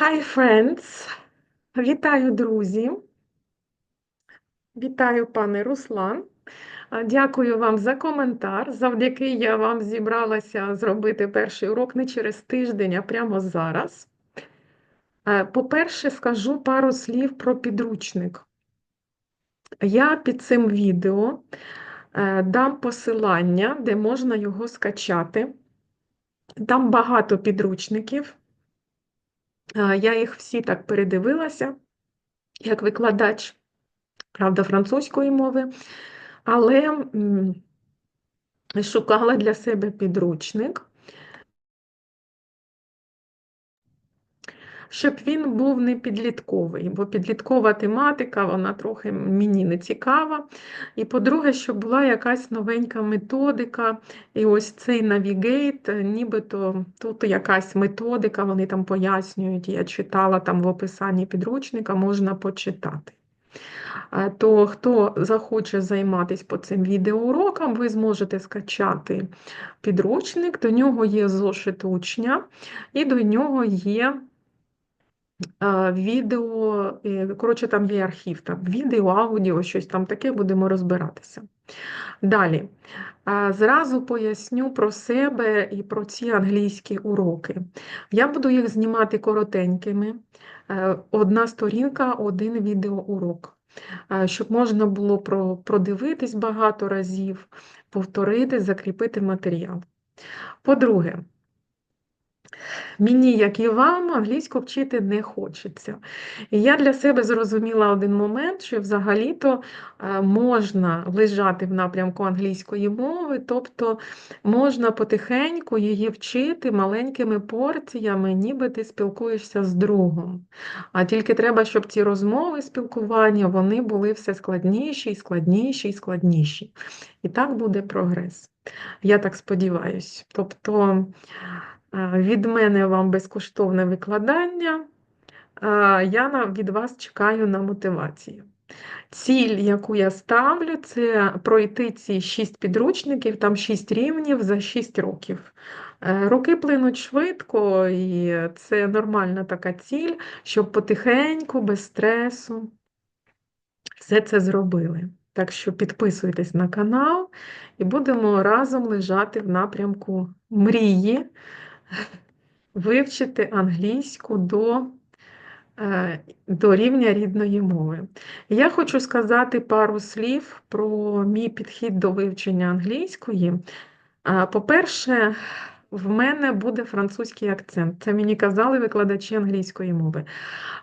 Hi, friends! Вітаю, друзі! Вітаю, пане Руслан. Дякую вам за коментар. Завдяки я вам зібралася зробити перший урок не через тиждень, а прямо зараз. По-перше, скажу пару слів про підручник. Я під цим відео е, дам посилання, де можна його скачати. Там багато підручників. Е, Я їх всі так передивилася, як викладач, правда, французької мови, але шукала для себе підручник, щоб він був не підлітковий, бо підліткова тематика, вона трохи мені не цікава. І по-друге, щоб була якась новенька методика. І ось цей навігейт, нібито тут якась методика, вони там пояснюють, я читала там в описанні підручника, можна почитати. Е, То хто захоче займатися по цим відеоурокам, ви зможете скачати підручник, до нього є зошит учня, і до нього є відео, е, коротше, там є архів, там відео, аудіо, щось там таке, будемо розбиратися. Далі. Зразу поясню про себе і про ці англійські уроки. Я буду їх знімати коротенькими. Е, Одна сторінка, один відеоурок. Е, Щоб можна було продивитись багато разів, повторити, закріпити матеріал. По-друге, Мені, як і вам, англійську вчити не хочеться. І я для себе зрозуміла один момент, що взагалі-то е, можна лежати в напрямку англійської мови, тобто можна потихеньку її вчити маленькими порціями, ніби ти спілкуєшся з другом. А тільки треба, щоб ці розмови, спілкування, вони були все складніші, і складніші, і складніші. І так буде прогрес. Я так сподіваюся. Тобто. Від мене вам безкоштовне викладання. Я від вас чекаю на мотивацію. Ціль, яку я ставлю, це пройти ці шість підручників, там шість рівнів за шість років. Е, Роки плинуть швидко, і це нормальна така ціль, щоб потихеньку, без стресу, все це зробили. Так що підписуйтесь на канал і будемо разом лежати в напрямку мрії вивчити англійську до, е, до рівня рідної мови. Я хочу сказати пару слів про мій підхід до вивчення англійської. По-перше, в мене буде французький акцент. Це мені казали викладачі англійської мови.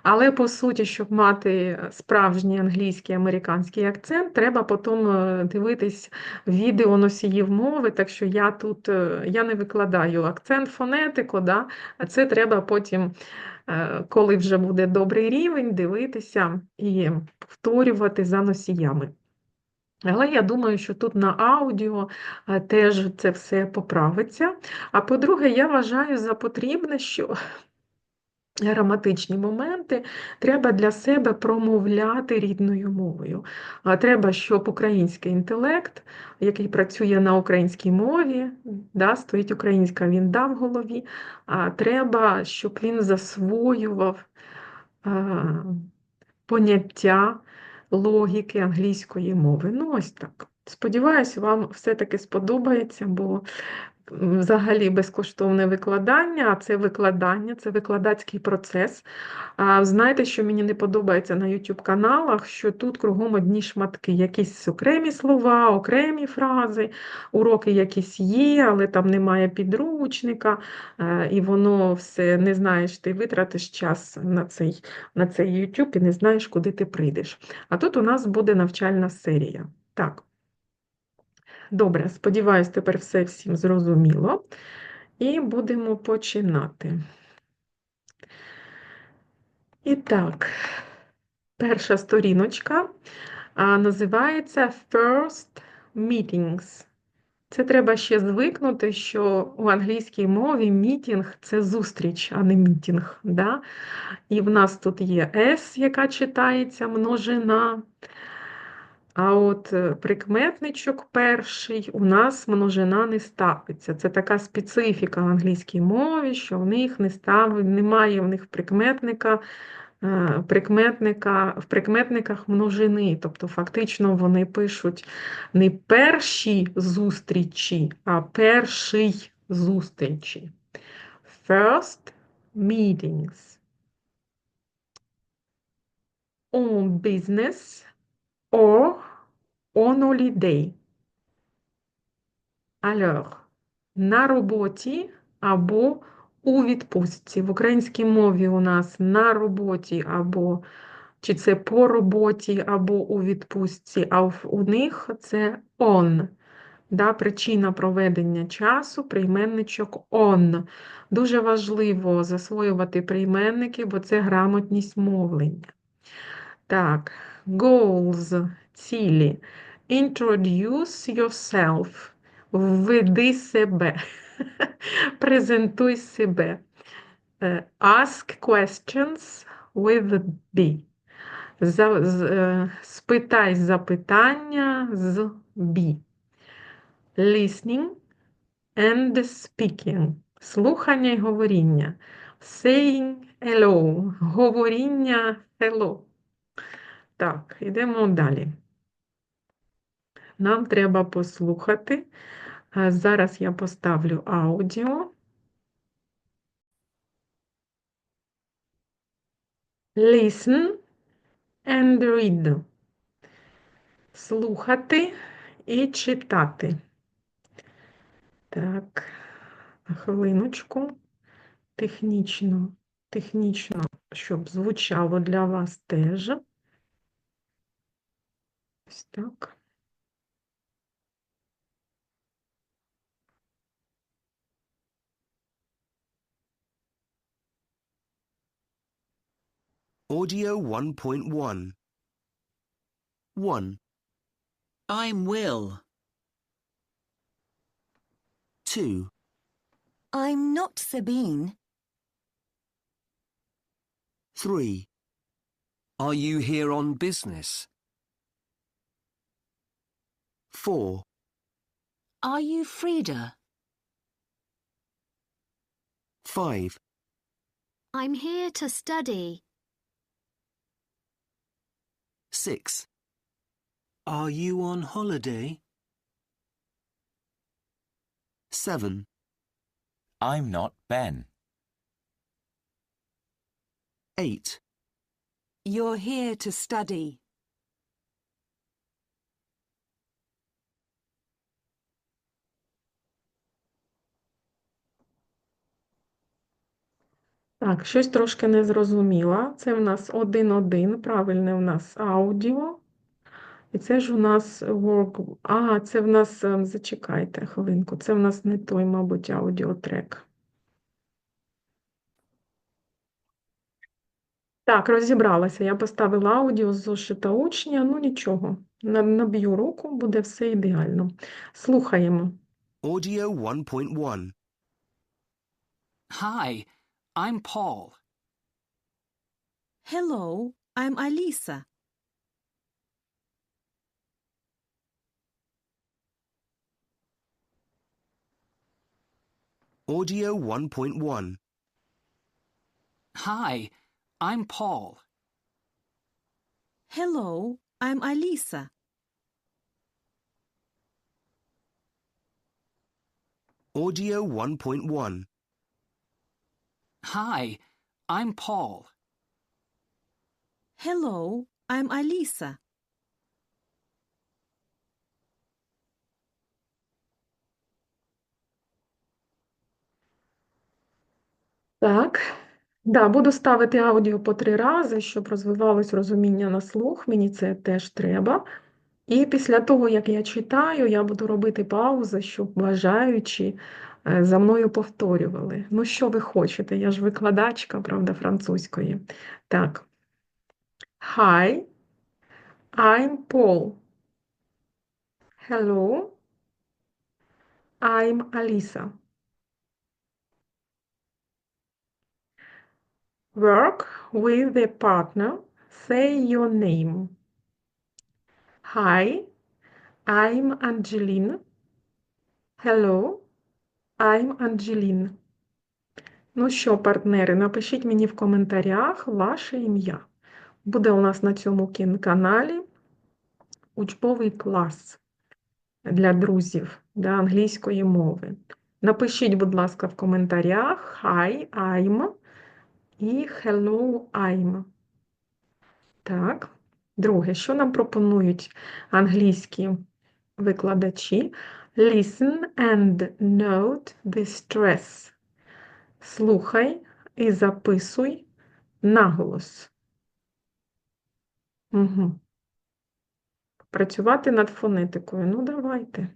Але по суті, щоб мати справжній англійський американський акцент, треба потім е, дивитись відео носіїв мови. Так що я тут е, я не викладаю акцент фонетику, да? а це треба потім, е, коли вже буде добрий рівень, дивитися і повторювати за носіями. Але я думаю, що тут на аудіо теж це все поправиться. А по-друге, я вважаю за потрібне, що граматичні моменти треба для себе промовляти рідною мовою. Треба, щоб український інтелект, який працює на українській мові, да, стоїть українська він да в голові, треба, щоб він засвоював поняття логіки англійської мови. Ну, ось так. Сподіваюсь, вам все-таки сподобається, бо взагалі безкоштовне викладання, а це викладання, це викладацький процес. А знаєте, що мені не подобається на YouTube каналах, що тут кругом одні шматки, якісь окремі слова, окремі фрази, уроки якісь є, але там немає підручника, е, і воно все не знаєш, ти витратиш час на цей, на цей YouTube і не знаєш, куди ти прийдеш. А тут у нас буде навчальна серія. Так. Добре, сподіваюсь, тепер все всім зрозуміло. І будемо починати. І так, перша сторіночка а, називається First Meetings. Це треба ще звикнути, що у англійській мові мітінг це зустріч, а не мітінг. Да? І в нас тут є S, яка читається множина. А от е, прикметничок перший у нас множина не ставиться. Це така специфіка в англійській мові, що в них не став... немає в них прикметника, е, прикметника, в прикметниках множини. Тобто, фактично, вони пишуть не перші зустрічі, а перший зустрічі. First meetings. On business or on holiday. Alors, на роботі або у відпустці. В українській мові у нас на роботі або чи це по роботі, або у відпустці, а у них це on. Да, причина проведення часу, прийменничок on. Дуже важливо засвоювати прийменники, бо це грамотність мовлення. Так, goals, цілі. Introduce yourself. Введи себе. Презентуй себе. Е, Ask questions with B. За, з, е, спитай запитання з B. Listening and speaking. Слухання і говоріння. Saying hello. Говоріння hello. Так, йдемо далі. Нам треба послухати. Зараз я поставлю аудіо. Listen and read. Слухати і читати. Так, хвилиночку. Технічно, технічно, щоб звучало для вас теж. Ось так. Audio 1.1 1, I'm Will. 2, I'm not Sabine. 3, Are you here on business? 4, Are you Frida? 5, I'm here to study. 6, Are you on holiday? 7, I'm not Ben. 8, You're here to study. Так, щось трошки не зрозуміла. Це в нас 1.1, правильне в нас аудіо. І це ж у нас work. А, це в нас, ем, зачекайте хвилинку, це в нас не той, мабуть, аудіотрек. Так, розібралася. Я поставила аудіо з зошита учня, ну нічого. Наб'ю руку, буде все ідеально. Слухаємо. Audio 1.1 Hi, I'm Paul. Hello, I'm Alisa. Audio 1.1 Hi, I'm Paul. Hello, I'm Alisa. Audio 1.1 Hi, I'm Paul. Hello, I'm Alisa. Так, да, буду ставити аудіо по три рази, щоб розвивалось розуміння на слух. Мені це теж треба. І після того, як я читаю, я буду робити паузи, щоб бажаючі за мною повторювали. Ну, що ви хочете? Я ж викладачка, правда, французької. Так. Hi, I'm Paul. Hello, I'm Alisa. Work with a partner. Say your name. Hi, I'm Angeline. Hello, I'm Angeline. Ну що, партнери, напишіть мені в коментарях ваше ім'я. Буде у нас на цьому кін- каналі учбовий клас для друзів для англійської мови. Напишіть, будь ласка, в коментарях Hi, I'm і Hello, I'm. Так. Друге, що нам пропонують англійські викладачі? Listen and note the stress. Слухай і записуй наголос. Угу. Працювати над фонетикою. Ну, давайте.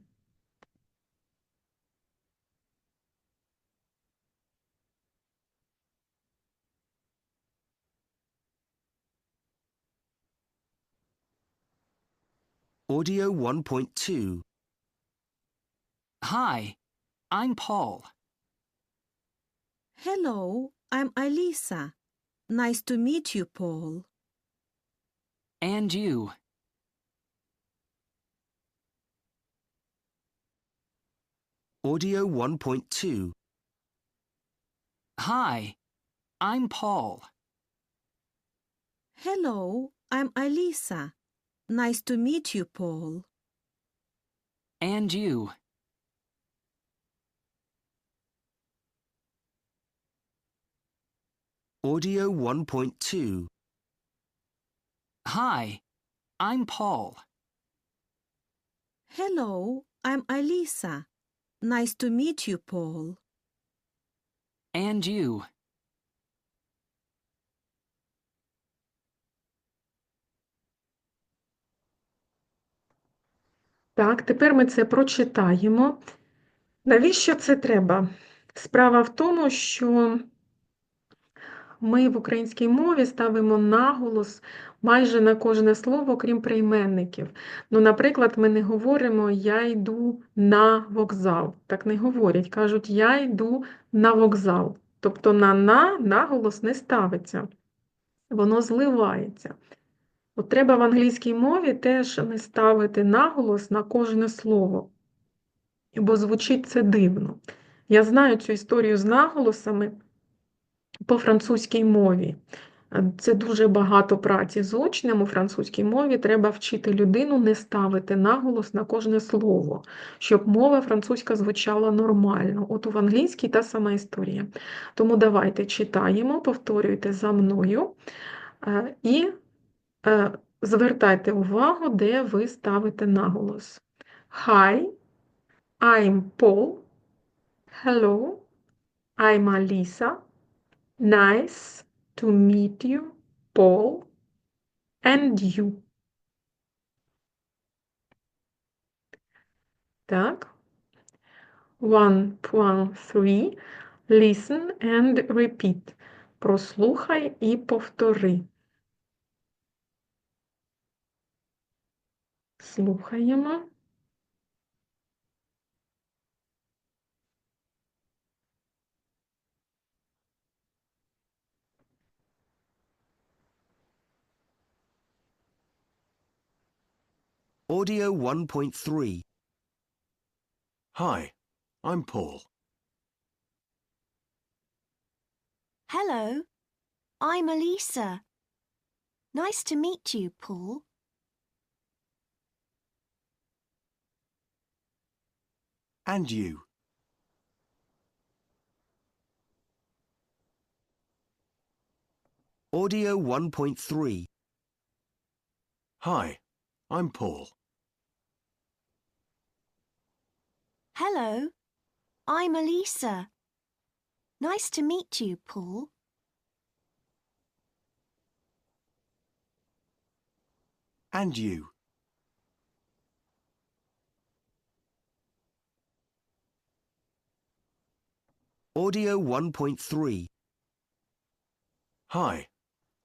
Audio 1.2. Hi, I'm Paul. Hello, I'm Elisa. Nice to meet you, Paul. And you. Audio 1.2. Hi, I'm Paul. Hello, I'm Elisa. Nice to meet you, Paul. And you. Audio 1.2. Hi, I'm Paul. Hello, I'm Elisa. Nice to meet you, Paul. And you. Так, тепер ми це прочитаємо. Навіщо це треба? Справа в тому, що ми в українській мові ставимо наголос майже на кожне слово, крім прийменників. Ну, наприклад, ми не говоримо Я йду на вокзал. Так не говорять. Кажуть, я йду на вокзал. Тобто на на наголос не ставиться. Воно зливається. От треба в англійській мові теж не ставити наголос на кожне слово, бо звучить це дивно. Я знаю цю історію з наголосами по французькій мові. Це дуже багато праці з учнем у французькій мові. Треба вчити людину не ставити наголос на кожне слово, щоб мова французька звучала нормально. От в англійській та сама історія. Тому давайте читаємо, повторюйте за мною е, і е, звертайте увагу, де ви ставите наголос. Hi, I'm Paul. Hello, I'm Alisa. Nice to meet you, Paul. And you. Так. 1.3. Listen and repeat. Прослухай і повтори. Слухаємо. Audio 1.3. Hi, I'm Paul. Hello, I'm Elisa. Nice to meet you, Paul. And you. Audio 1.3. Hi, I'm Paul. Hello, I'm Elisa. Nice to meet you, Paul. And you. Audio 1.3. Hi,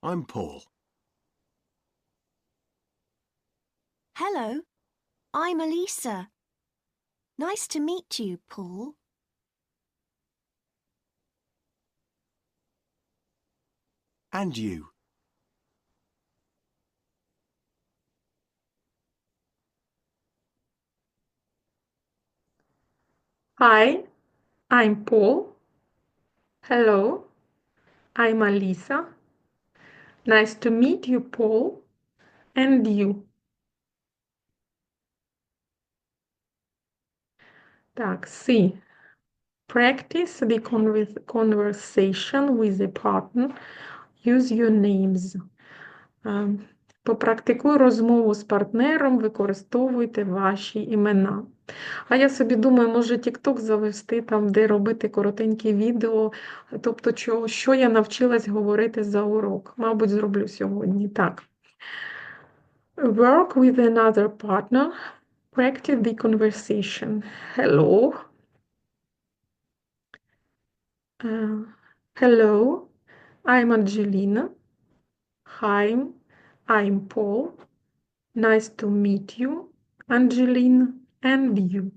I'm Paul. Hello, I'm Elisa. Nice to meet you, Paul. And you. Hi, I'm Paul. Hello, I'm Alisa. Nice to meet you, Paul, and you. Так, C. Practice the conver- conversation with a partner. Use your names. Е, Попрактикуй розмову з партнером, використовуйте ваші імена. А я собі думаю, може TikTok завести там, де робити коротенькі відео, тобто, що, що я навчилась говорити за урок. Мабуть, зроблю сьогодні. Так. Work with another partner. Practice the conversation. Hello. Uh, hello. I'm Angelina. Hi. I'm Paul. Nice to meet you, Angeline, and you.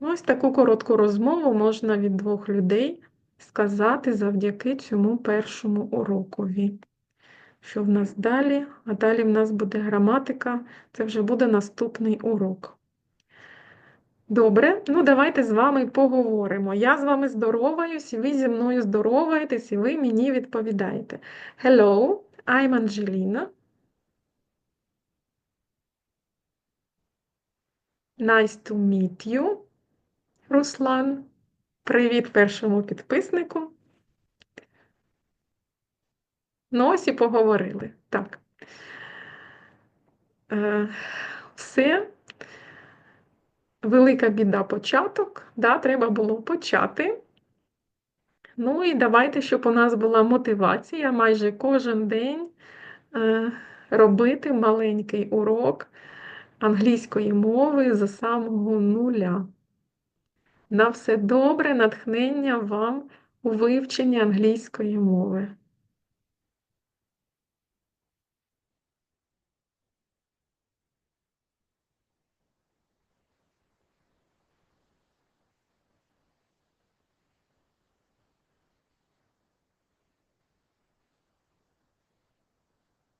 Ось таку коротку розмову можна від двох людей сказати завдяки цьому першому урокові. Що в нас далі? А далі в нас буде граматика, це вже буде наступний урок. Добре, ну давайте з вами поговоримо. Я з вами здороваюсь, і ви зі мною здороваєтесь, і ви мені відповідаєте. Hello, I'm Angelina. Nice to meet you, Руслан. Привіт першому підписнику. Ну, ось і поговорили. Так. Е, все. Велика біда початок. Да, треба було почати. Ну і давайте, щоб у нас була мотивація майже кожен день е, робити маленький урок англійської мови за самого нуля. На все добре, натхнення вам у вивченні англійської мови.